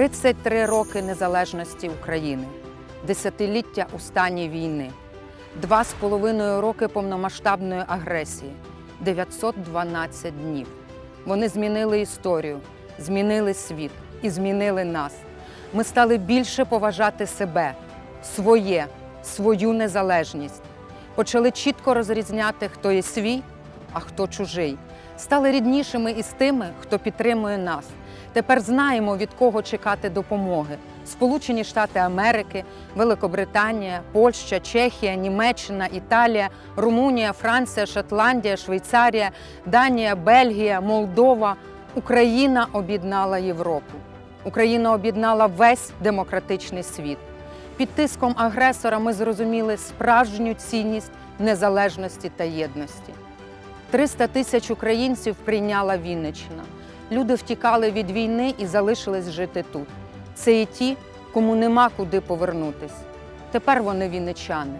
33 роки незалежності України, десятиліття у стані війни, два з половиною роки повномасштабної агресії, 912 днів. Вони змінили історію, змінили світ і змінили нас. Ми стали більше поважати себе, своє, свою незалежність. Почали чітко розрізняти, хто є свій, а хто чужий. Стали ріднішими із тими, хто підтримує нас. Тепер знаємо, від кого чекати допомоги. Сполучені Штати Америки, Великобританія, Польща, Чехія, Німеччина, Італія, Румунія, Франція, Шотландія, Швейцарія, Данія, Бельгія, Молдова. Україна об'єднала Європу. Україна об'єднала весь демократичний світ. Під тиском агресора ми зрозуміли справжню цінність незалежності та єдності. 300 тисяч українців прийняла Вінниччина. Люди втікали від війни і залишились жити тут. Це і ті, кому нема куди повернутись. Тепер вони вінничани.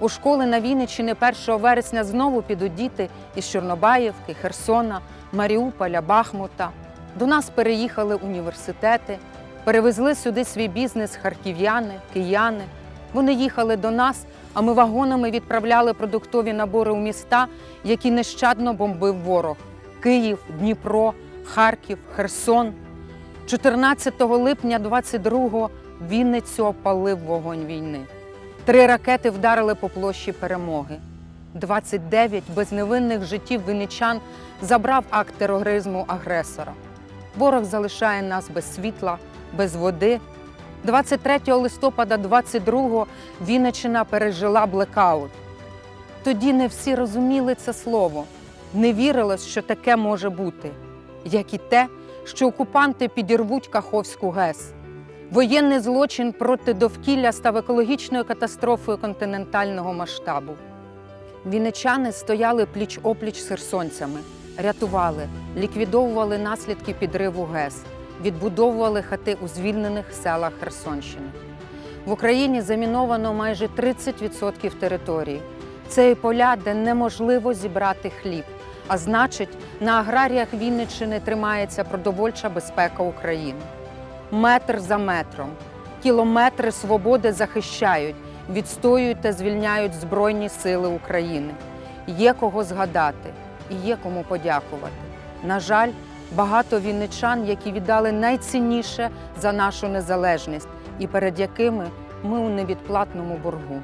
У школи на Вінниччині 1 вересня знову підуть діти із Чорнобаївки, Херсона, Маріуполя, Бахмута. До нас переїхали університети, перевезли сюди свій бізнес харків'яни, кияни. Вони їхали до нас, а ми вагонами відправляли продуктові набори у міста, які нещадно бомбив ворог: Київ, Дніпро, Харків, Херсон. 14 липня 22-го Вінницю опалив вогонь війни. Три ракети вдарили по площі перемоги. 29 безневинних життів винничан забрав акт тероризму агресора. Ворог залишає нас без світла, без води. 23 листопада 22-го Вінниччина пережила блекаут. Тоді не всі розуміли це слово, не вірилось, що таке може бути, як і те, що окупанти підірвуть Каховську ГЕС. Воєнний злочин проти довкілля став екологічною катастрофою континентального масштабу. Вінничани стояли пліч-опліч з херсонцями, рятували, ліквідовували наслідки підриву ГЕС, відбудовували хати у звільнених селах Херсонщини. В Україні заміновано майже 30% території. Це і поля, де неможливо зібрати хліб. А значить, на аграріях Вінниччини тримається продовольча безпека України. Метр за метром, кілометри свободи захищають, відстоюють та звільняють Збройні Сили України. Є кого згадати і є кому подякувати. На жаль, багато вінничан, які віддали найцінніше за нашу незалежність і перед якими ми у невідплатному боргу.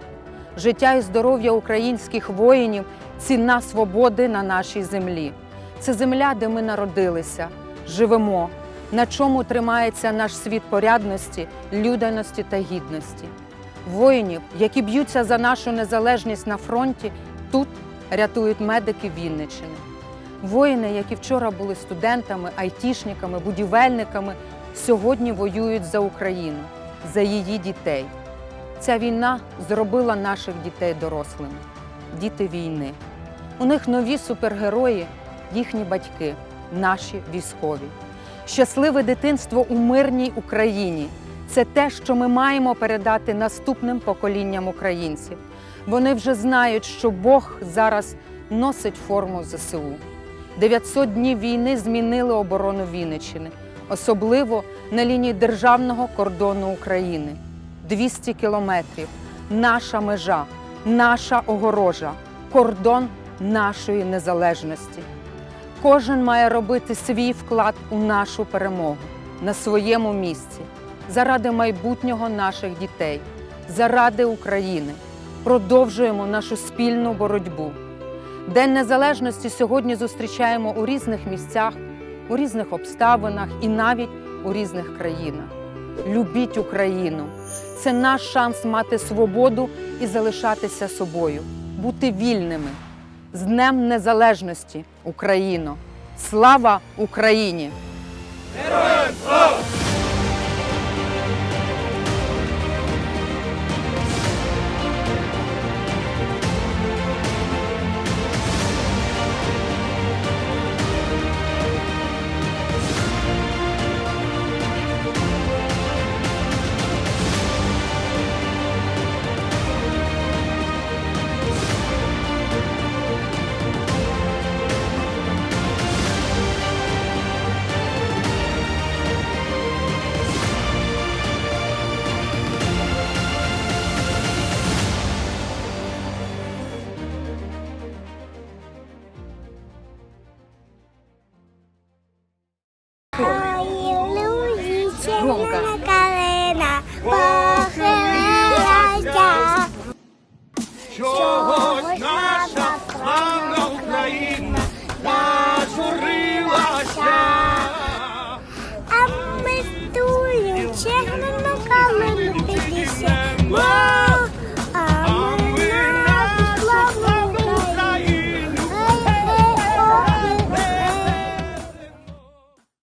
Життя і здоров'я українських воїнів ціна свободи на нашій землі. Це земля, де ми народилися, живемо, на чому тримається наш світ порядності, людяності та гідності. Воїнів, які б'ються за нашу незалежність на фронті, тут рятують медики Вінниччини. Воїни, які вчора були студентами, айтішниками, будівельниками, сьогодні воюють за Україну, за її дітей. Ця війна зробила наших дітей дорослими, діти війни. У них нові супергерої, їхні батьки, наші військові. Щасливе дитинство у мирній Україні це те, що ми маємо передати наступним поколінням українців. Вони вже знають, що Бог зараз носить форму ЗСУ. 900 днів війни змінили оборону Вінниччини, особливо на лінії державного кордону України. 200 кілометрів наша межа, наша огорожа, кордон нашої незалежності. Кожен має робити свій вклад у нашу перемогу на своєму місці, заради майбутнього наших дітей, заради України. Продовжуємо нашу спільну боротьбу. День Незалежності сьогодні зустрічаємо у різних місцях, у різних обставинах і навіть у різних країнах. Любіть Україну! Це наш шанс мати свободу і залишатися собою, бути вільними. З Днем Незалежності, Україно! Слава Україні! Một.